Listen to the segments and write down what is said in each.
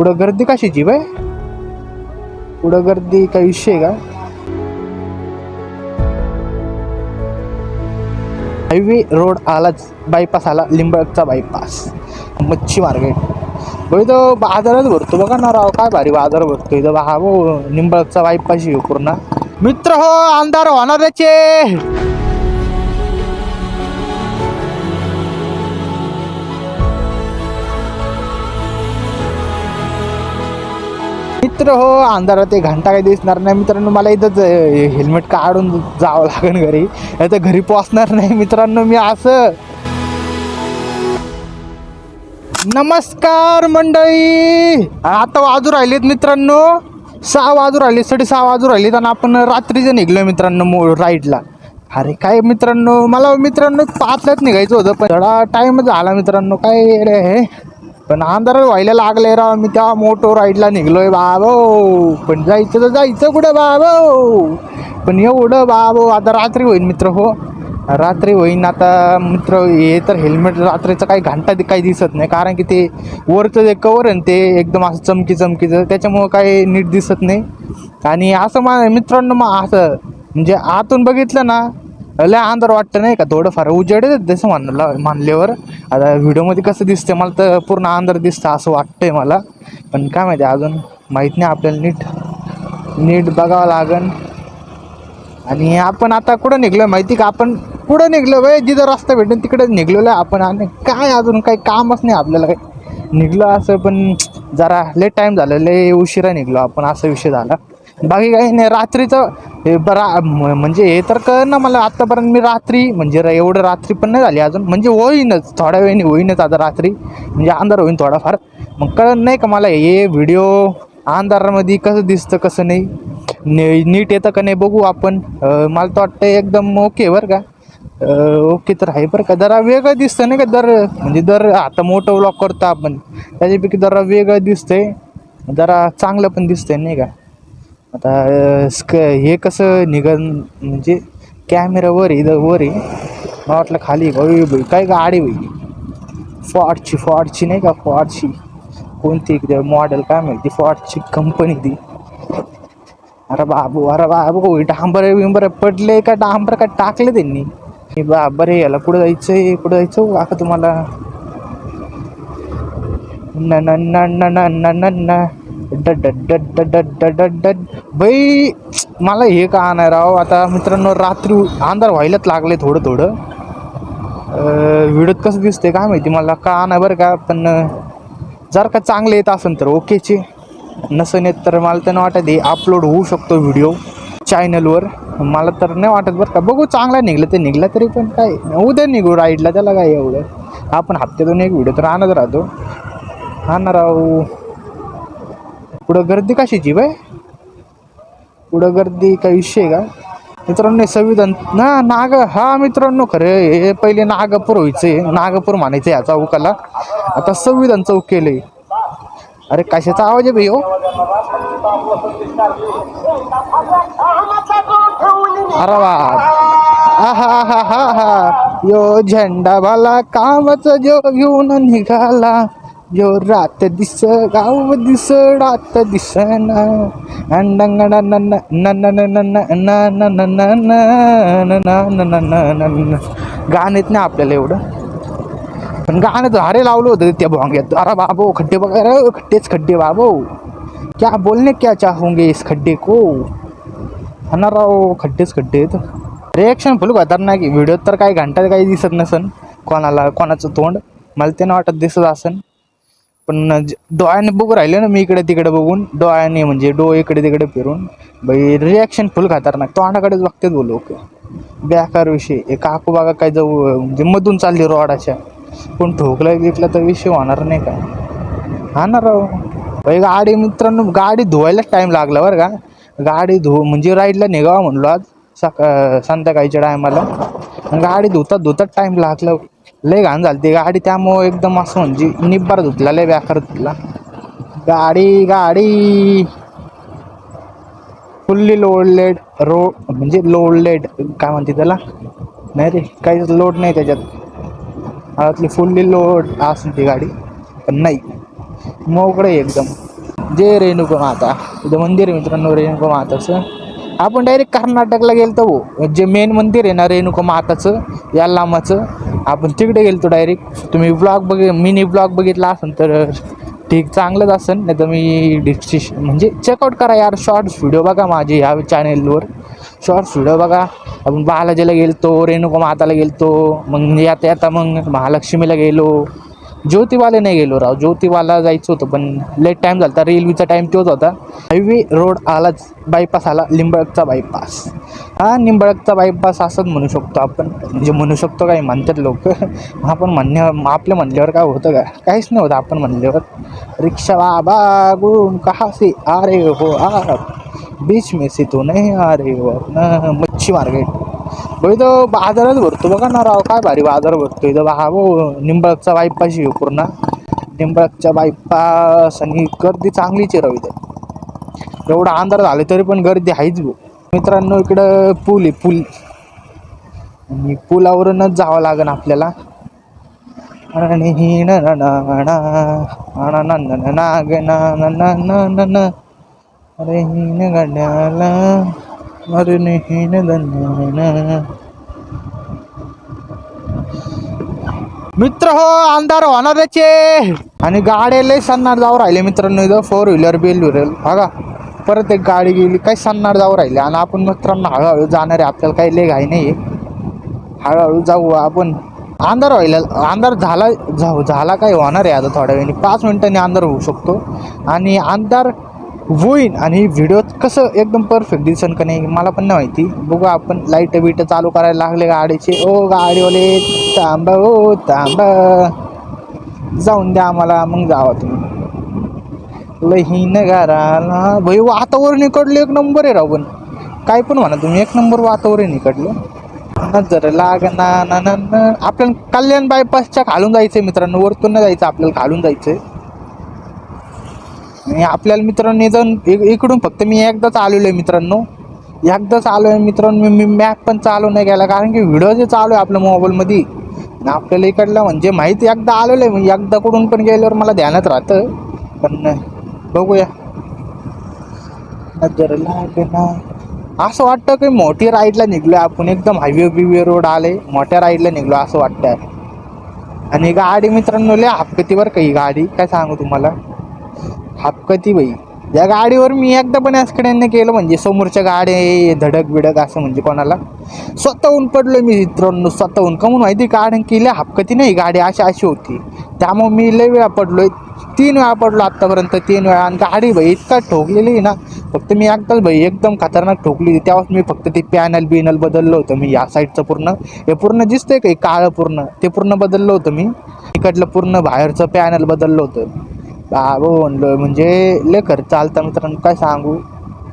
पुढं गर्दी कशाची बाय पुढं गर्दी काही विषय आहे का? हायवे रोड आलाच बायपास आला लिंबळचा बायपास मच्छी मार्केट बघ तो बाजारच भरतो बघा ना राव काय भारी बाजार भरतो इथं. हा भाऊ लिंबळचा बायपास येऊ पूर्ण. मित्र हो आमदार होणारचे मित्र हो अंधारात ते घंटा काही दिसणार नाही. मित्रांनो मला इथंच हेल्मेट काढून जावं लागेल घरी. नाही तर घरी पोचणार नाही मित्रांनो मी असं. नमस्कार मंडळी. आता वाजू राहिलेत मित्रांनो. सहा वाजू राहिले साडे सहा वाजू राहिलेत आणि आपण रात्रीचं निघलोय मित्रांनो मो राईडला अरे काय मित्रांनो मला मित्रांनो पाचलाच निघायचं होतं पण थोडा टाइम झाला मित्रांनो. काय रे हे? पण अंधार व्हायला लागले राव मी त्या मोटो राईडला निघलोय बाबो. पण जायचं तर जायचं कुठं बाबो? पण एवढं बाबो आता रात्री होईल मित्र हो. रात्री होईन आता मित्र हे तर हेल्मेट रात्रीचं काही घंटा काही दिसत नाही. कारण की ते वरचं जे कवर आहे ना ते एकदम असं चमकी चमकीचं त्याच्यामुळं काही नीट दिसत नाही. आणि असं मा मित्रांनो मग असं म्हणजे आतून बघितलं ना लय अंधार वाटतं नाही का? थोडंफार उजेड तसं म्हणलं मानल्यावर आता व्हिडिओमध्ये कसं दिसतं मला तर पूर्ण अंधार दिसतं असं वाटतंय मला. पण काय माहिती अजून माहीत नाही आपल्याला नीट नीट बघावं लागन. आणि आपण आता कुठं निघलो माहिती का? आपण पुढं निघलो बाय जिथं रस्ता भेटेल तिकडेच निघलेलो आहे आपण. आणि काय अजून काही कामच नाही आपल्याला काही. निघलो असं पण जरा लेट टाईम झालं लय उशिरा निघलो आपण असा विषय झाला. बाकी काही नाही रात्रीचं हे बरा म्हणजे हे तर कळ ना मला आत्तापर्यंत मी रात्री म्हणजे एवढं रात्री पण नाही झाली अजून. म्हणजे होईनच थोड्या वेळाने होईनच आता रात्री. म्हणजे अंधार होईन थोडाफार. मग कळत नाही का मला हे व्हिडिओ अंधारामध्ये कसं दिसतं कसं नाही. ने नीट येतं का नाही बघू आपण. मला तर वाटतं एकदम ओके बरं का. ओके तर आहे बरं का. जरा वेगळं दिसतं नाही का दर म्हणजे दर आता मोठं व्लॉग करतो आपण. त्याच्यापैकी जरा वेगळं दिसतंय. जरा चांगलं पण दिसतंय नाही का. आता स्क हे कसं निघन म्हणजे कॅमेरा वर आहे इथं वर आहे. मला वाटलं खाली आहे. भाई बाई काय गाडी बाई फॉर्डची फॉर्डची नाही का? फॉर्डची कोणती मॉडेल काय माहिती? फॉर्डची कंपनी ती. अरे बाबू अरे बाबू डांबर बिंबर पडले का? डांबर का टाकले त्यांनी? बा बाबर याला कुठं जायचंय? कुठं जायचं हो काका तुम्हाला. न न न न न न न. डड डड डड डड बाई मला हे का नाही राव आता मित्रांनो रात्री अंधार व्हायलाच लागले थोडं थोडं व्हिडिओत कसं दिसते काय माहिती मला का नाही बरं का पण जर का चांगले येत असेल तर ओकेचे नसेन येत तर मला तर नाही वाटत हे अपलोड होऊ शकतो व्हिडिओ चॅनलवर मला तर नाही वाटत बरं का बघू चांगला निघलं ते निघला तरी पण काय उद्या निघू राईडला त्याला काय एवढं आपण हप्त्यातून एक व्हिडिओ तर आणत राहतो आणणार राहू पुढं गर्दी कशाची बाय पुढं गर्दी काय विषय आहे का? मित्रांनो संविधान ना नाग हा मित्रांनो खरे हे पहिले नागपूर व्हायचे नागपूर म्हणायचं या चौकाला आता संविधान चौक केले अरे कशाचा आवाज आहे भाई हो? अरे वा. आहा हा हा हा यो झेंडा भाला कामच जो घेऊन निघाला. जो रात दिस गाव दिस रात दिस गाणेत नाही आपल्याला एवढं पण गाणं अरे लावलं होतं त्या भोंग्यात अरे बाबो खड्डे बघा खड्डेच खड्डे बाबो क्या बोलने क्या चाहोगे इस खड्डे को हा राव खड्डेच खड्डे रिॲक्शन फुल खतरनाक व्हिडिओत तर काही घंटा काही दिसत नसन कोणाला कोणाचं तोंड मला ते वाटत दिसत असन पण ज- डोळ्याने बघू राहिले ना मी इकडे तिकडे बघून डोळ्याने म्हणजे डोळे इकडे तिकडे फिरून बाई रिॲक्शन फुल खतरनाक. तोंडाकडेच बघतात बोल लोक. बेकार विषय. हे काकू बागा काय जाऊ म्हणजे मधून चालली रॉडाच्या. पण ठोकलं गिकलं तर विषय होणार नाही का? हा ना राव. बाई गाडी मित्रांनो गाडी धुवायलाच टाईम लागला बरं का. गाडी धु म्हणजे राईडला निघावा म्हणलो आज सका संध्याकाळच्या टायमाला गाडी धुतात धुतात टाईम लागला. लय घाण झाली ती गाडी त्यामुळं एकदम असं म्हणजे निब्बार धुतला लय बेकार धुतला. गाडी गाडी. फुल्ली लोडलेड रो म्हणजे लोडलेड काय म्हणते त्याला? नाही रे काहीच लोड नाही त्याच्यात. हातली फुल्ली लोड असेल ती गाडी पण नाही. मोकळं आहे एकदम. जे रेणुका माता. इथं मंदिर आहे मित्रांनो रेणुका माताचं. आपण डायरेक्ट कर्नाटकला गेलो तर जे मेन मंदिर आहे ना रेणुका माताचं यालामाचं आपण तिकडे गेलो डायरेक्ट तुम्ही ब्लॉग बघ मिनी ब्लॉग बघितला असेल तर ठीक चांगलंच असेल. नाही तर मी डिस्क्रिप्श म्हणजे चेकआउट करा यार शॉर्ट्स व्हिडिओ बघा माझे ह्या चॅनेलवर शॉर्ट्स व्हिडिओ बघा. आपण बालाजीला गेलतो रेणुका माताला गेलतो. मग येता येता मग महालक्ष्मीला गेलो. ज्योतिबाला नाही गेलो राव. ज्योतिबाला जायचं होतं पण लेट टाईम झाला होता. रेल्वेचा टाईम तोच होता. हायवे रोड आलाच बायपास आला लिंबळचा बायपास हा निंबळकचा बायपास असंच म्हणू शकतो आपण. म्हणजे म्हणू शकतो काय म्हणतात लोक. आपण म्हणण्या आपल्या म्हणल्यावर काय होतं का? काहीच नाही होतं आपण म्हणल्यावर. रिक्षा बाबा गुण कहा से आ हो आ बीच में से तो अरे आ हो मच्छी मार्केट. भाई तो बाजारच भरतो बघा ना राव काय भारी बाजार भरतो इथं. बा हो निंबळकचा बायपास येऊ पूर्ण. निंबळकचा बायपास आणि गर्दी चांगलीच आहे राव इथं. एवढा अंधार झाले तरी पण गर्दी आहेच भाऊ. मित्रांनो इकडं पूल आहे पूल आणि पुलावरूनच जावं लागेल आपल्याला आणि अरे हिन गड्याला अरे हिन मित्र हो अंधार होणारच त्याचे आणि गाड्या लय सन्नार जाऊ राहिले मित्रांनो इथं फोर व्हीलर बिल व्हिलर बघा परत एक गाडी गेली काही सन्नाट जाऊ राहिले. आणि आपण मित्रांनो हळूहळू जाणार आहे आपल्याला काही लय घाई नाही. हळूहळू जाऊ आपण. अंधार व्हायला अंधार झाला जाऊ झाला काय होणार आहे आता थोड्या वेळाने? पाच मिनिटांनी अंधार होऊ शकतो. आणि अंधार होईन आणि व्हिडिओ कसं एकदम परफेक्ट दिसन का नाही मला पण नाही माहिती. बघू आपण लाइट बिट चालू करायला लागले गाडीचे. ओ गाडीवाले तांबा ओ तांबा जाऊन द्या आम्हाला मग जावा तुम्ही. लहीन घराला भाई वातावरण इकडलं एक नंबर आहे राव पण. काय पण म्हणा तुम्ही एक नंबर वातावरण इकडलं. जर लाग ना ना ना. ना आपल्याला कल्याण बायपासच्या खालून जायचंय मित्रांनो वरतून नाही जायचं आपल्याला खालून जायचंय. आणि आपल्याला मित्रांनो जाऊन इकडून फक्त मी एकदाच आलेलो आहे मित्रांनो. एकदाच आलो आहे मित्रांनो मी मॅप पण चालू नाही केला कारण की व्हिडिओ जे चालू आहे आपल्या मोबाईलमध्ये आणि आपल्याला इकडला म्हणजे माहिती एकदा आलेलं आहे एकदा कुठून पण गेल्यावर मला ध्यानात राहतं. पण बघूया. नजर लागना असं वाटतं की मोठी राईडला निघलो आपण. एकदम हायवे बिवे रोड आले मोठ्या राईडला निघलो असं वाटतं आणि गाडी मित्रांनो लय हापकतीवर काही गाडी? काय सांगू तुम्हाला? हापकती बाई. या गाडीवर मी एकदा पण ॲक्सिडेंट केलं म्हणजे समोरच्या गाडी धडक बिडक असं म्हणजे कोणाला? स्वतःहून पडलो मी मित्रांनो स्वतःहून. म्हणून माहिती कारण की लय हापकती नाही गाडी अशी अशी होती. त्यामुळे मी लय वेळा पडलोय. तीन वेळा पडलो आत्तापर्यंत तीन वेळा. आणि गाडी भाई इतका ठोकलेली आहे ना. फक्त मी एकदाच भाई एकदम खतरनाक ठोकली होती. तेव्हाच मी फक्त ते पॅनल बिनल बदललं होतं मी. या साईडचं पूर्ण. हे पूर्ण दिसतंय काही काळं पूर्ण. ते पूर्ण बदललं होतं मी. इकडलं पूर्ण बाहेरचं पॅनल बदललं होतं. बाबो म्हणलं म्हणजे लय खर्च मित्रांनो काय सांगू?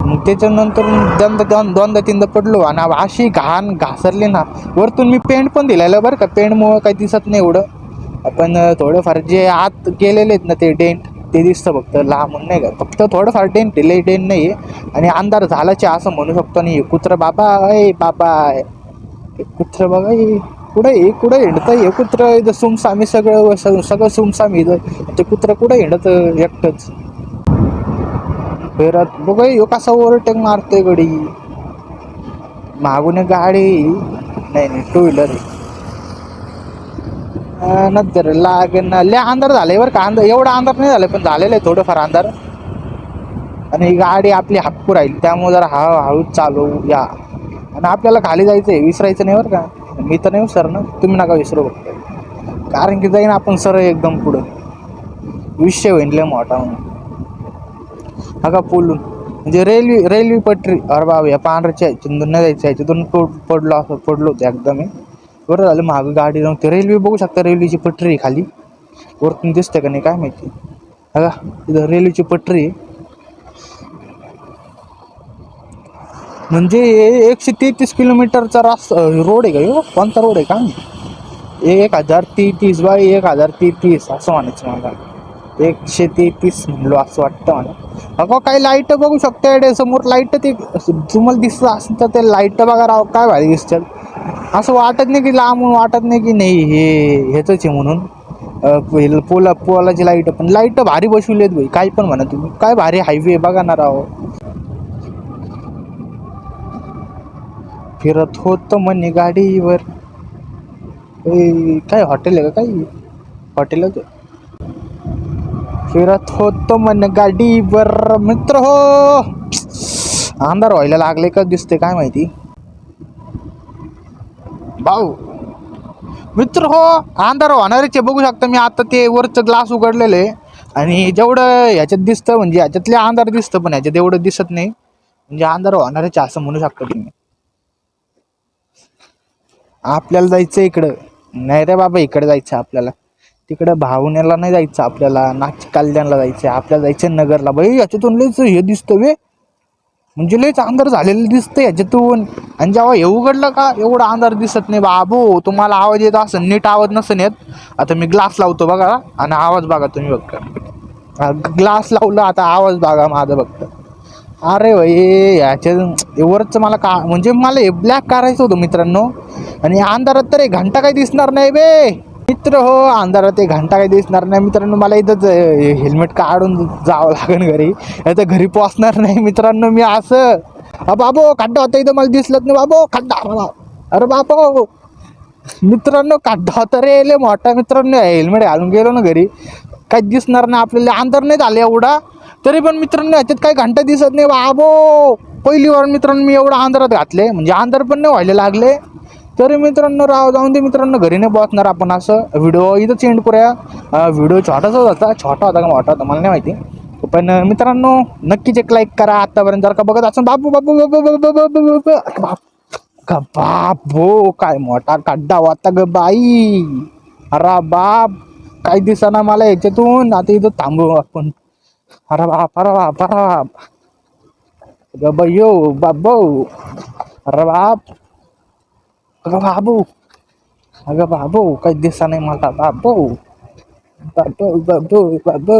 मग त्याच्यानंतर दोनदा दोन दोनदा तीनदा पडलो. आणि अशी घाण घासरली ना. वरतून मी पेंट पण दिलेलं बरं का. पेंटमुळं काही दिसत नाही एवढं. आपण थोडंफार जे आत गेलेले आहेत ना ते डेंट ते दिसतं फक्त लांबून नाही का? फक्त थोडंफार डेंट लय डेंट नाही आहे आणि अंधार झालाचे असं म्हणू शकतो नाही. कुत्र बाबा अय बाबा हे कुत्र बघा हे कुठं ये कुठं हिंडतं हे कुत्र इथं सुमसामी सगळं सगळं सुमसामी इथं. ते कुत्र कुठं हिंडत एकटंच? फेरत बघा ह्यो कसा ओव्हरटेक मारतोय गडी. मागून गाडी. नाही नाही टू व्हीलर आहे. नंतर लागेल लय अंधार झाले बरं का. अंधार एवढा अंधार नाही झालं पण झालेलं आहे थोडंफार अंधार. आणि ही गाडी आपली हापू राहील त्यामुळे जरा हळू हळूच चालू या. आणि आपल्याला खाली जायचं आहे विसरायचं नाही बरं का. मी तर नाही सर ना तुम्ही नका विसरू बघतो कारण की जाईन आपण सर एकदम पुढं. विषय होईल लय मोठा म्हणून. हा का पोलून. म्हणजे रेल्वे रेल्वे पटरी. अरे बाबा या पांढऱ्याच्या ह्याच्यातून नाही जायचं याच्यातून पड पडलो असं पडलो होतो एकदम बरं झालं मागं गाडी नव्हती रेल्वे बघू शकता रेल्वेची पटरी आहे खाली. वरतून दिसते का नाही काय माहिती. हा इथं रेल्वेची पटरी आहे. म्हणजे एकशे तेहतीस किलोमीटरचा रास्ता रोड आहे का ह्यो? कोणता रोड आहे का एक हजार तेहतीस बाय एक हजार तेहतीस असं म्हणायचं मला. एकशे तेहतीस म्हणलो असं वाटतं मला. अगं काही लाइट बघू शकता समोर लाइट ते तुम्हाला दिसत असेल तर ते लाइट बघा राव काय भारी दिसतात. असं वाटत नाही की लांबून वाटत नाही की नाही हे ह्याच आहे म्हणून. पोला पोलाची लाइट पण लाइट भारी बसवली आहेत भाई. काय पण म्हणा तुम्ही. काय भारी हायवे बघा ना राव फिरत होत म्हणे गाडीवर. काय हॉटेल आहे का काही हॉटेलच आहे. फिरत होत म्हणे गाडीवर. मित्र हो! अंधार व्हायला लागले का दिसते काय माहिती? भाऊ मित्र हो अंधार होणारच आहे. बघू शकता मी आता ते वरचं ग्लास उघडलेलं आहे. आणि जेवढं ह्याच्यात दिसतं म्हणजे ह्याच्यातले अंधार दिसतं पण ह्याच्यात एवढं दिसत नाही. म्हणजे अंधार होणारच आहे असं म्हणू शकता तुम्ही. आपल्याला जायचं इकडं. नाही रे बाबा इकडे जायचं आपल्याला. तिकडं भावनेला नाही जायचं आपल्याला. नाच कल्याणला जायचं आपल्याला जायचं नगरला. बाई याच्यातून लयच हे दिसतं वे. म्हणजे लयच अंधार झालेलं दिसतं याच्यातून. आणि जेव्हा हे उघडलं का एवढा अंधार दिसत नाही. बाबू तुम्हाला आवाज येत असं नीट आवाज नसेल येत. आता मी ग्लास लावतो बघा आणि आवाज बघा तुम्ही बघता ग्लास लावला आता आवाज बघा माझा बघता अरे भाई याच्या एवढंच मला का म्हणजे मला हे ब्लॅक करायचं होतं मित्रांनो. आणि अंधारात तर एक घंटा काही दिसणार नाही बे. मित्र हो अंधारात एक घंटा काही दिसणार नाही. मित्रांनो मला इथंच हेल्मेट काढून जावं लागेल घरी? आता घरी पोचणार नाही मित्रांनो मी असं. अ बाबो खड्डा होता इथं मला दिसलंच नाही बाबो. खड्डा अरे अरे बाबो. मित्रांनो खड्डा होता रे लय मोठा मित्रांनो. हेल्मेट घालून गेलो ना घरी. काही दिसणार नाही आपल्याला. अंधार नाही झालं एवढा. तरी पण मित्रांनो याच्यात काही घंटा दिसत नाही बाबो. पहिली वार मित्रांनो मी एवढा अंधारात घातले. म्हणजे अंधार पण नाही व्हायला लागले. तरी मित्रांनो राव जाऊन दे मित्रांनो घरी नाही पोहोचणार आपण असं. व्हिडिओ इथं चेंज करूया. व्हिडिओ छोटासा होता छोटा होता का मोठा होता मला नाही माहिती. पण मित्रांनो नक्कीच एक लाईक करा आतापर्यंत. जर का बघत असं बापू बापू बापू बाबू बाबू बाबू बाप का भो काय मोठा खड्डा होता ग बाई. अरे बाप काय दिसाना मला याच्यातून. आता इथं थांबू आपण. अरे बाप अरे बाप अरा बाप. ग बायो बाप अरे बाप. अगं बाबू अगं बाबू काही दिसा नाही मला बाबू बाबू बाबू बाबू